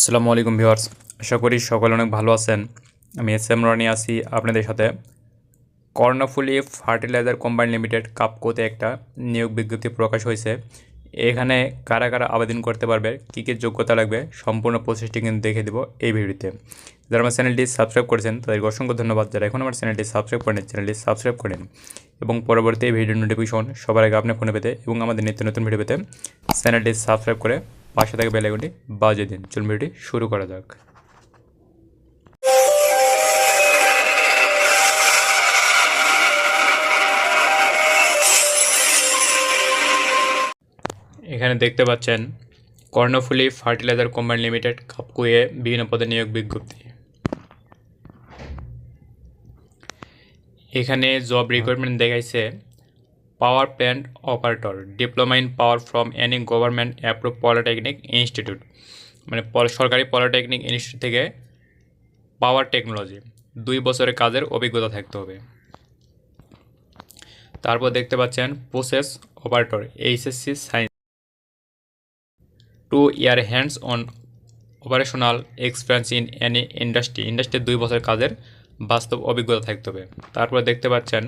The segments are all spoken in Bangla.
আসসালামু আলাইকুম ভিউয়ার্স। আশা করি সকলে অনেক ভালো আছেন। আমি এস এম রানি আছি আপনাদের সাথে। কর্ণফুলি ফার্টিলাইজার কোম্পানি লিমিটেড কাপকোতে একটা নিয়োগ বিজ্ঞপ্তি প্রকাশ হয়েছে। এখানে কারা কারা আবেদন করতে পারবে, কী কী যোগ্যতা লাগবে, সম্পূর্ণ প্রসেসটি কিন্তু দেখে দেবো এই ভিডিওতে। যারা আমার চ্যানেলটি সাবস্ক্রাইব করেছেন, তাদেরকে অসংখ্য ধন্যবাদ। যারা এখন আমার চ্যানেলটি সাবস্ক্রাইব করেন চ্যানেলটি সাবস্ক্রাইব করেন এবং পরবর্তী ভিডিও নোটিফিকেশন সবার আগে আপনি ফোনে পেতে এবং আমাদের নিত্য নতুন ভিডিও পেতে চ্যানেলটি সাবস্ক্রাইব করে পাশে থাকা বেল আইকনটি বাজিয়ে দিন। চলুন ভিডিওটি শুরু করা যাক। এখানে দেখতে পাচ্ছেন কর্ণফুলি ফার্টিলাইজার কোম্পানি লিমিটেড কাপকুয়ে বিভিন্ন পদে নিয়োগ বিজ্ঞপ্তি। এখানে জব রিক্রুটমেন্ট দেখাইছে power plant operator diploma in power from any government approve polytechnic institute মানে সরকারি পলিটেকনিক ইনস্টিটিউট থেকে পাওয়ার টেকনোলজি দুই বছরের কাজের অভিজ্ঞতা থাকতে হবে। তারপর দেখতে পাচ্ছেন process operator HSC science two year hands on operational experience in any industry ইন্ডাস্ট্রির দুই বছর কাজের বাস্তব অভিজ্ঞতা থাকতে হবে। তারপরে দেখতে পাচ্ছেন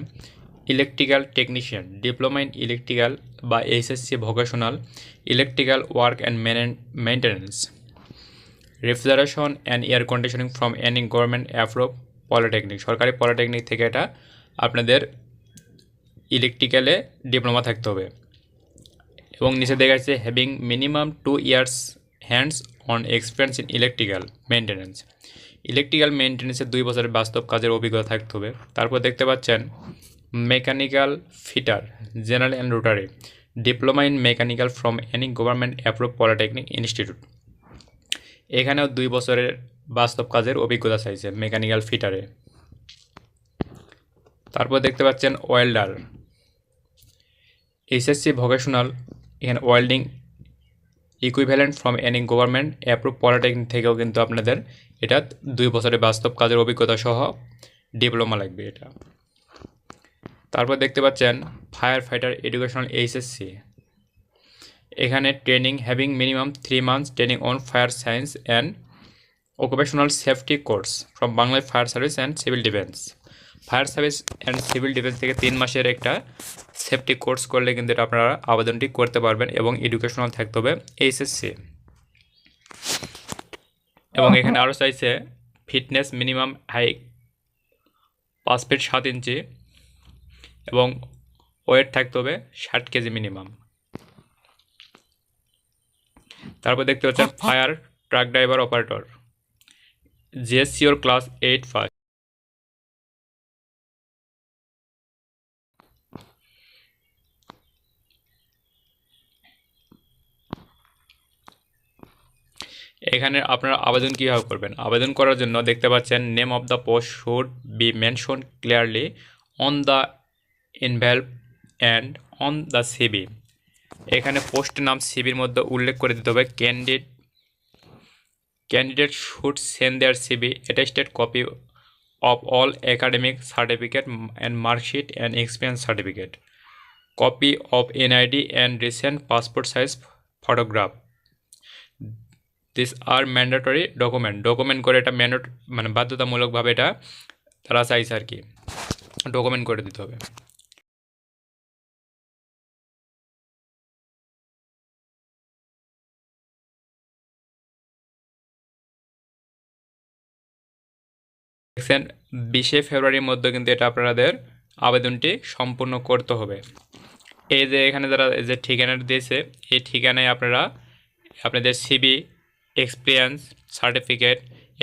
electrical technician, diploma in electrical বা HSC vocational, electrical work and maintenance refrigeration and air conditioning from any government approve polytechnic. সরকারি পলিটেকনিক থেকে এটা আপনাদের ইলেকট্রিক্যালে ডিপ্লোমা থাকতে হবে। এবং নিচে দেখা যাচ্ছে having minimum two years hands on experience in electrical maintenance electrical মেনটেন্যান্সের দুই বছরের বাস্তব কাজের অভিজ্ঞতা থাকতে হবে। তারপর দেখতে পাচ্ছেন mechanical fitter general and rotary diploma in mechanical from any government approve polytechnic institute এখানেও দুই বছরের বাস্তব কাজের অভিজ্ঞতা চাইছে মেকানিক্যাল ফিটারে তারপর দেখতে পাচ্ছেন ওয়েল্ডার এসএসসি ভোকেশনাল এখানে welding equivalent from any government approve polytechnic থেকেও কিন্তু আপনাদের এটা দুই বছরের বাস্তব কাজের অভিজ্ঞতা সহ ডিপ্লোমা লাগবে এটা। তারপর দেখতে পাচ্ছেন ফায়ার ফাইটার এডুকেশনাল এইচএসসি এখানে training having minimum three months training on fire science and occupational safety course from বাংলায় fire service and civil defence fire service and civil defence থেকে তিন মাসের একটা সেফটি কোর্স করলে কিন্তু এটা আপনারা আবেদনটি করতে পারবেন এবং এডুকেশনাল থাকতে হবে এইচএসসি এবং এখানে আরও চাইছে ফিটনেস মিনিমাম হাইট পাঁচ ফিট সাত ইঞ্চি এবং ওয়েট থাকতে হবে ষাট কেজি মিনিমাম। তারপর দেখতে পাচ্ছেন ফায়ার ট্রাক ড্রাইভার অপারেটর। জিএসসিওর ক্লাস এইট ফার্স্ট এখানে আপনারা আবেদন কীভাবে করবেন? আবেদন করার জন্য দেখতে পাচ্ছেন name of the post should be mention clearly on the envelope and on the CV এখানে পোস্ট নাম সিবির মধ্যে উল্লেখ করে দিতে হবে। Candidate candidate should send their CV attested copy of all academic certificate and marksheet and experience certificate copy of NID and recent passport size photograph this are mandatory document document করে এটা ম্যান্ডেট মানে বাধ্যতামূলকভাবে এটা তারা চাইছে আর কি। ডকুমেন্ট করে দিতে হবে। দেখছেন বিশে ফেব্রুয়ারির মধ্যে কিন্তু এটা আপনাদের আবেদনটি সম্পূর্ণ করতে হবে। এই যে এখানে যারা যে ঠিকানাটা দিয়েছে, এই ঠিকানায় আপনারা আপনাদের CV experience certificate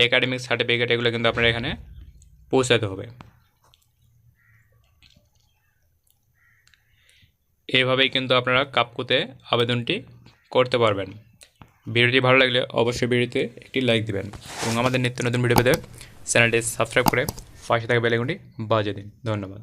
academic certificate এগুলো কিন্তু আপনারা এখানে পৌঁছাতে হবে। এভাবেই কিন্তু আপনারা কাপকুতে আবেদনটি করতে পারবেন। ভিডিওটি ভালো লাগলে অবশ্যই ভিডিওতে একটি লাইক দেবেন এবং আমাদের নিত্য নতুন ভিডিও পেতে চ্যানেলটি সাবস্ক্রাইব করে পাশে থাকা বেলেগুনটি বাজিয়ে দিন। ধন্যবাদ।